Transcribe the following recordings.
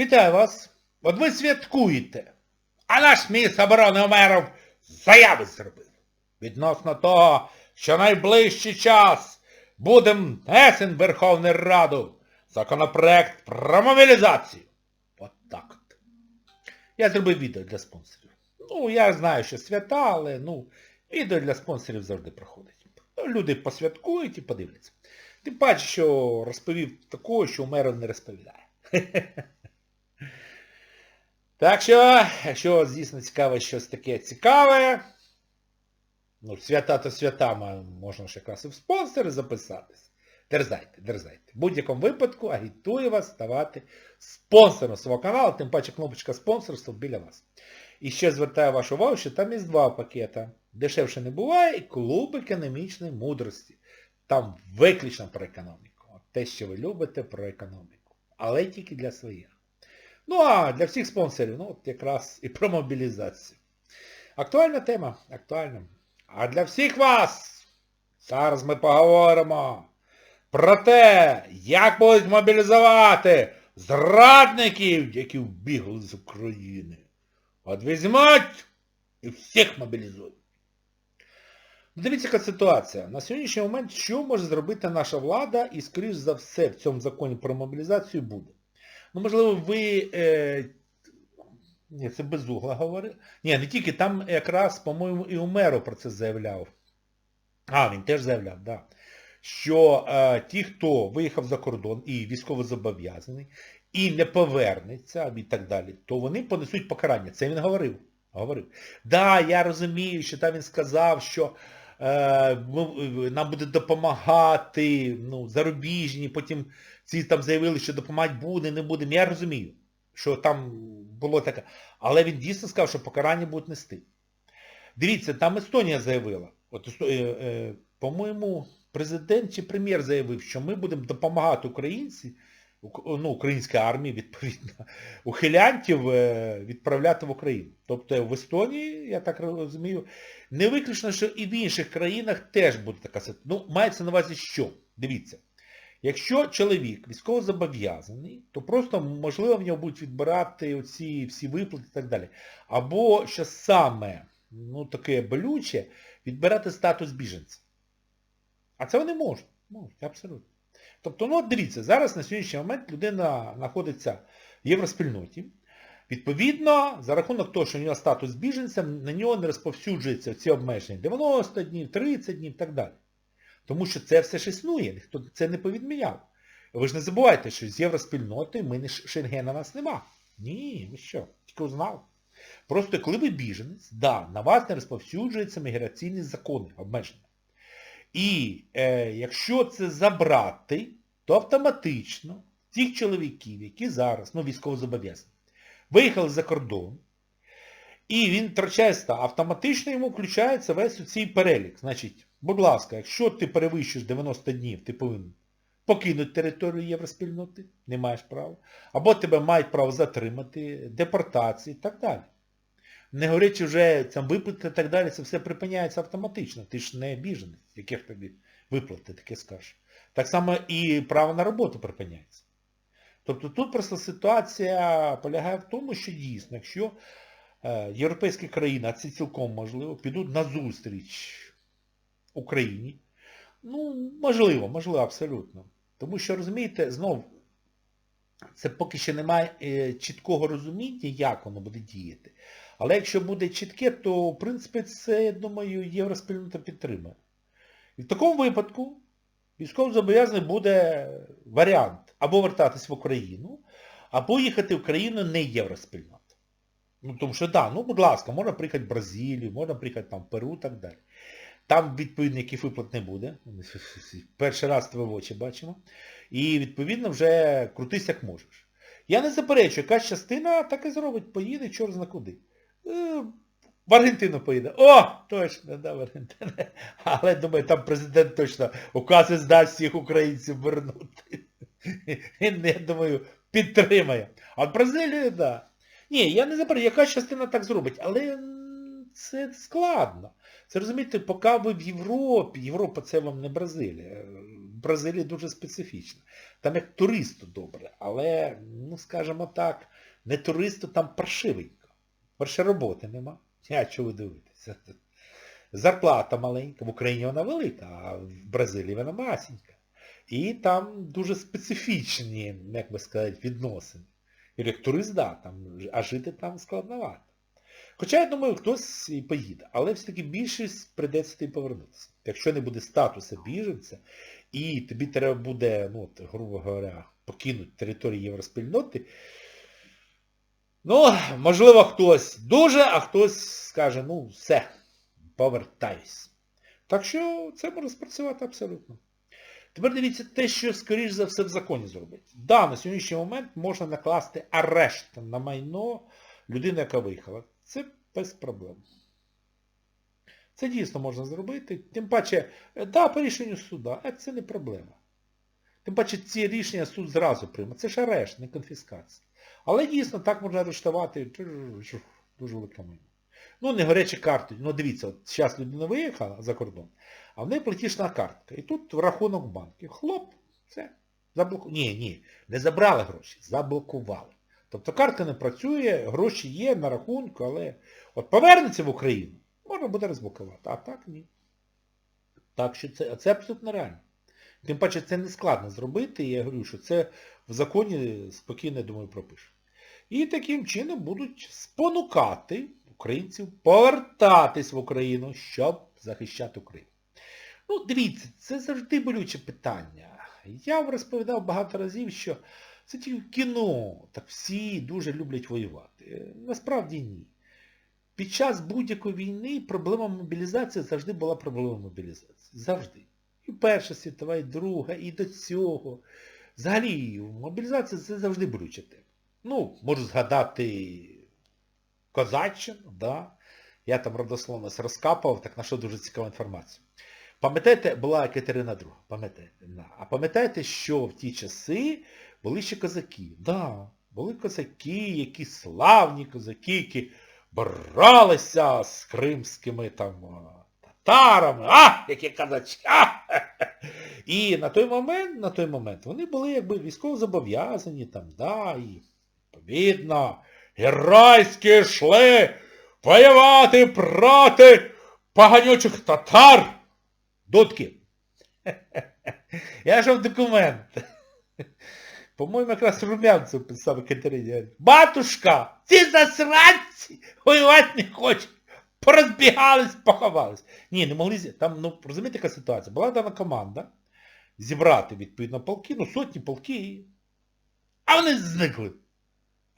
Вітаю вас. От ви святкуєте. А наш міністр оборони Омеров заяви зробив. Відносно того, що найближчий час будем несен Верховну Раду законопроект про мобілізацію. От так от. Я зробив відео для спонсорів. Ну, я знаю, що свята, але ну, відео для спонсорів завжди проходить. Ну, Люди посвяткують і подивляться. Тим паче, що розповів такого, що Умеров не розповідає. Так що, якщо вас дійсно цікаве щось таке цікаве, ну, свята то святами можна ж якраз і в спонсори записатись. Дерзайте, дерзайте. В будь-якому випадку агітую вас ставати спонсором свого каналу, тим паче кнопочка спонсорства біля вас. І ще звертаю вашу увагу, що там є два пакета. Дешевше не буває і клуб економічної мудрості. Там виключно про економіку. Те, що ви любите про економіку. Але тільки для своїх. Ну а для всіх спонсорів, ну от якраз і про мобілізацію. Актуальна тема, актуальна. А для всіх вас зараз ми поговоримо про те, як будуть мобілізувати зрадників, які вбігли з України. От візьмуть і всіх мобілізують. Ну, Дивіться, яка ситуація. На сьогоднішній момент що може зробити наша влада і, скоріш за все, в цьому законі про мобілізацію буде. Ну, можливо, ви... Е... Ні, це безугла говорив. Ні, не тільки, там якраз, по-моєму, і Умеров про це заявляв. А, він теж заявляв, так. Да. Що е, ті, хто виїхав за кордон і військовозобов'язаний, і не повернеться, і так далі, то вони понесуть покарання. Це він говорив. Говорив. Да, я розумію, що там він сказав, що е, нам буде допомагати, ну, зарубіжні, потім ці там заявили, що допомагати буде, не буде. Я розумію, що там було таке. Але він дійсно сказав, що покарання будуть нести. Дивіться, там Естонія заявила. От, е, е, по-моєму, президент чи прем'єр заявив, що ми будемо допомагати українці, ну, українській армії, відповідно, ухилянтів відправляти в Україну. Тобто в Естонії, я так розумію, не виключно, що і в інших країнах теж буде така ситуація. Ну, мається на увазі що? Дивіться. Якщо чоловік військово зобов'язаний, то просто, можливо, в нього будуть відбирати оці всі виплати і так далі. Або, що саме, ну, таке болюче, відбирати статус біженця. А це вони можуть. Можуть, абсолютно. Тобто, ну, дивіться, зараз на сьогоднішній момент людина знаходиться в євроспільноті. Відповідно, за рахунок того, що у нього статус біженця, на нього не розповсюджуються ці обмеження 90 днів, 30 днів і так далі. Тому що це все ж існує, ніхто це не повідміняв. Ви ж не забувайте, що з євроспільнотою ми не Шенгена нас нема. Ні, ви що, тільки узнав. Просто коли ви біженець, да, на вас не розповсюджуються міграційні закони, обмеження. І е, якщо це забрати, то автоматично тих чоловіків, які зараз, ну, військовозобов'язані, виїхали за кордон, і він втрачає став, автоматично йому включається весь цей перелік. Значить, будь ласка, якщо ти перевищуєш 90 днів, ти повинен покинути територію євроспільноти, не маєш права, або тебе мають право затримати, депортації і так далі. Не говорячи вже там виплати і так далі, це все припиняється автоматично. Ти ж не біженець, яких тобі виплати таке скажеш. Так само і право на роботу припиняється. Тобто тут просто ситуація полягає в тому, що дійсно, якщо європейські країни, а це цілком можливо, підуть на зустріч Україні, ну, можливо, можливо, абсолютно. Тому що, розумієте, знов, це поки що немає е, чіткого розуміння, як воно буде діяти. Але якщо буде чітке, то, в принципі, це, я думаю, євроспільнота підтримає. І в такому випадку військовозобов'язаний буде варіант або вертатись в Україну, або їхати в країну не євроспільноти. Ну, тому що, так, да, ну, будь ласка, можна приїхати в Бразилію, можна приїхати там в Перу і так далі. Там, відповідно, яких виплат не буде. Перший раз тебе в очі бачимо. І, відповідно, вже крутись як можеш. Я не заперечую, якась частина так і зробить, поїде, чорт зна куди. В Аргентину поїде. О, точно, да, в Аргентину. Але, думаю, там президент точно укази здасть всіх українців вернути. Він, я думаю, підтримає. А в Бразилії, так. Да. Ні, я не заперечую, якась частина так зробить, але це складно. Це розумієте, поки ви в Європі, Європа це вам не Бразилія. Бразилія дуже специфічна. Там як туристу добре, але, ну скажімо так, не туристу там паршивенько. Перше роботи нема. Я чого ви дивитеся? Зарплата маленька, в Україні вона велика, а в Бразилії вона масенька. І там дуже специфічні, як би сказати, відносини. Турист, да, там, а жити там складновато. Хоча, я думаю, хтось і поїде, але все-таки більшість прийдеться тобі повернутися. Якщо не буде статусу біженця, і тобі треба буде, ну, грубо говоря, покинути територію євроспільноти, ну, можливо, хтось дуже, а хтось скаже, ну, все, повертаюсь. Так що це може спрацювати абсолютно. Тепер дивіться те, що, скоріш за все, в законі зробить. Да, на сьогоднішній момент можна накласти арешт на майно людини, яка виїхала. Це без проблем. Це дійсно можна зробити. Тим паче, е, да, по рішенню суда, а це не проблема. Тим паче ці рішення суд зразу прийме. Це ж арешт, не конфіскація. Але дійсно так можна арештувати дуже велике майно. Ну, не гарячі карти. Ну, дивіться, от зараз людина виїхала за кордон, а в неї платіжна картка. І тут рахунок банку. Хлоп, все. Заблокували. Ні, ні, не забрали гроші, заблокували. Тобто картка не працює, гроші є на рахунку, але от повернеться в Україну, можна буде розблокувати. А так ні. Так що це, це абсолютно реально. Тим паче це не складно зробити, і я говорю, що це в законі спокійно, я думаю, пропишуть. І таким чином будуть спонукати українців повертатись в Україну, щоб захищати Україну. Ну, дивіться, це завжди болюче питання. Я вам розповідав багато разів, що це тільки кіно, так всі дуже люблять воювати. Насправді ні. Під час будь-якої війни проблема мобілізації завжди була проблема мобілізації. Завжди. І Перша світова, і Друга, і до цього. Взагалі, мобілізація це завжди болюча тема. Ну, можу згадати Козаччину, да. Я там родословність розкапував, так знайшов дуже цікаву інформацію. Пам'ятаєте, була Катерина II, пам'ятаєте? А пам'ятаєте, що в ті часи були ще козаки? Да, були козаки, які славні козаки, які боролися з кримськими там татарами, а, які козачки! а! І на той момент, на той момент вони були якби військово зобов'язані, там, да, і відповідно, геройські йшли воювати проти поганючих татар. Дудки. Я знайшов документ. По-моєму, якраз Румянцев писав Катерині. Батушка, ці засранці воювати не хочуть. Порозбігались, поховались. Ні, не могли. Там, ну, розумієте, яка ситуація? Була дана команда зібрати, відповідно, полки, ну, сотні полки. А вони зникли.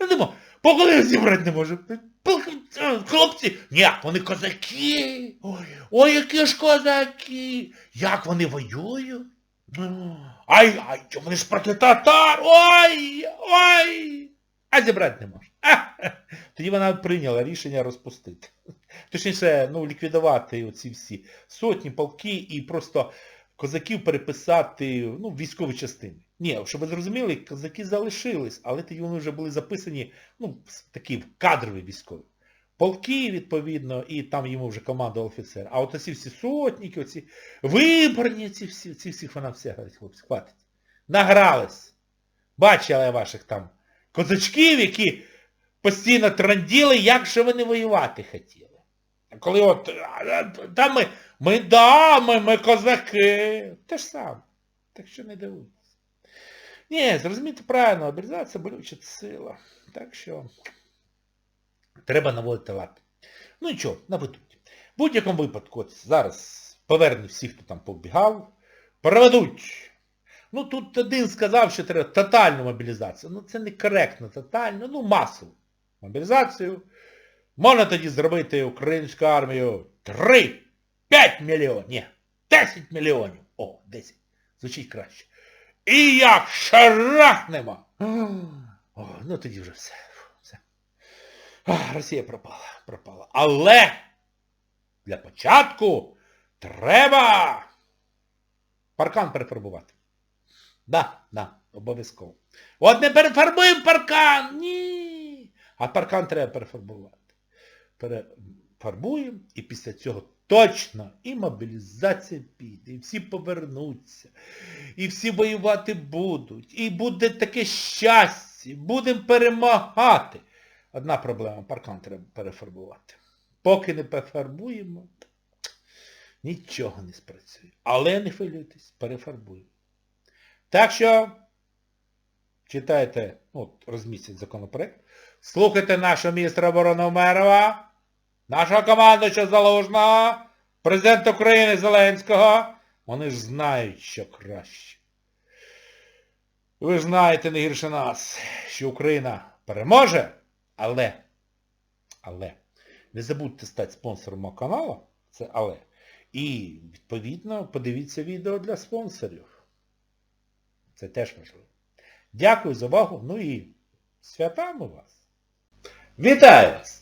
Я думаю, полки зібрати не можу. Хлопці, ні, вони козаки. Ой, ой, які ж козаки. Як вони воюють? Ай, ай, вони ж проти татар. Ой, ой. А зібрати не може. Тоді вона прийняла рішення розпустити. Точніше, ну, ліквідувати оці всі сотні, полки і просто козаків переписати ну, в військові частини. Ні, щоб ви зрозуміли, козаки залишились, але тоді вони вже були записані, ну, такі кадрові військові. Полки, відповідно, і там йому вже командував офіцер. А от оці всі сотніки, оці виборні, ці всі, ці всіх вона все хлопці, хватить. Награлись. Бачила я ваших там козачків, які постійно транділи, як же вони воювати хотіли. Коли от, там ми, ми дами, ми козаки. Те ж саме. Так що не дивуйтесь. Ні, зрозумійте правильно, мобілізація болюча сила. Так що треба наводити лад. Ну нічого, наведуть. В будь-якому випадку, от зараз повернуть всіх, хто там побігав, проведуть. Ну тут один сказав, що треба тотальну мобілізацію. Ну це некоректно, тотальну, ну масову мобілізацію. Можна тоді зробити українську армію 3, 5 мільйонів. Ні, 10 мільйонів. О, 10. Звучить краще. І як шарахнемо. О, ну тоді вже все. все. А, Росія пропала, пропала. Але для початку треба паркан перефарбувати. Да, да, обов'язково. От не перефарбуємо паркан! Ні. А паркан треба перефарбувати. Перефарбуємо і після цього точно і мобілізація піде, і всі повернуться, і всі воювати будуть, і буде таке щастя, будемо перемагати. Одна проблема, паркан треба перефарбувати. Поки не перефарбуємо, нічого не спрацює. Але не хвилюйтесь, перефарбуємо. Так що читайте, от розмістять законопроект, слухайте нашого міністра оборони Умерова, нашого командуюча Залужного, президента України Зеленського. Вони ж знають, що краще. Ви ж знаєте не гірше нас, що Україна переможе, але, але, не забудьте стати спонсором мого каналу, це але. І, відповідно, подивіться відео для спонсорів. Це теж важливо. Дякую за увагу. Ну і святами вас. Вітаю вас!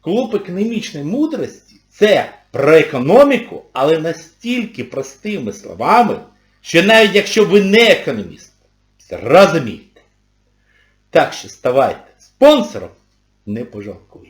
Клуб економічної мудрості це про економіку, але настільки простими словами, що навіть якщо ви не економіст, зрозумійте. Так що ставайте спонсором, не пожалкуйте.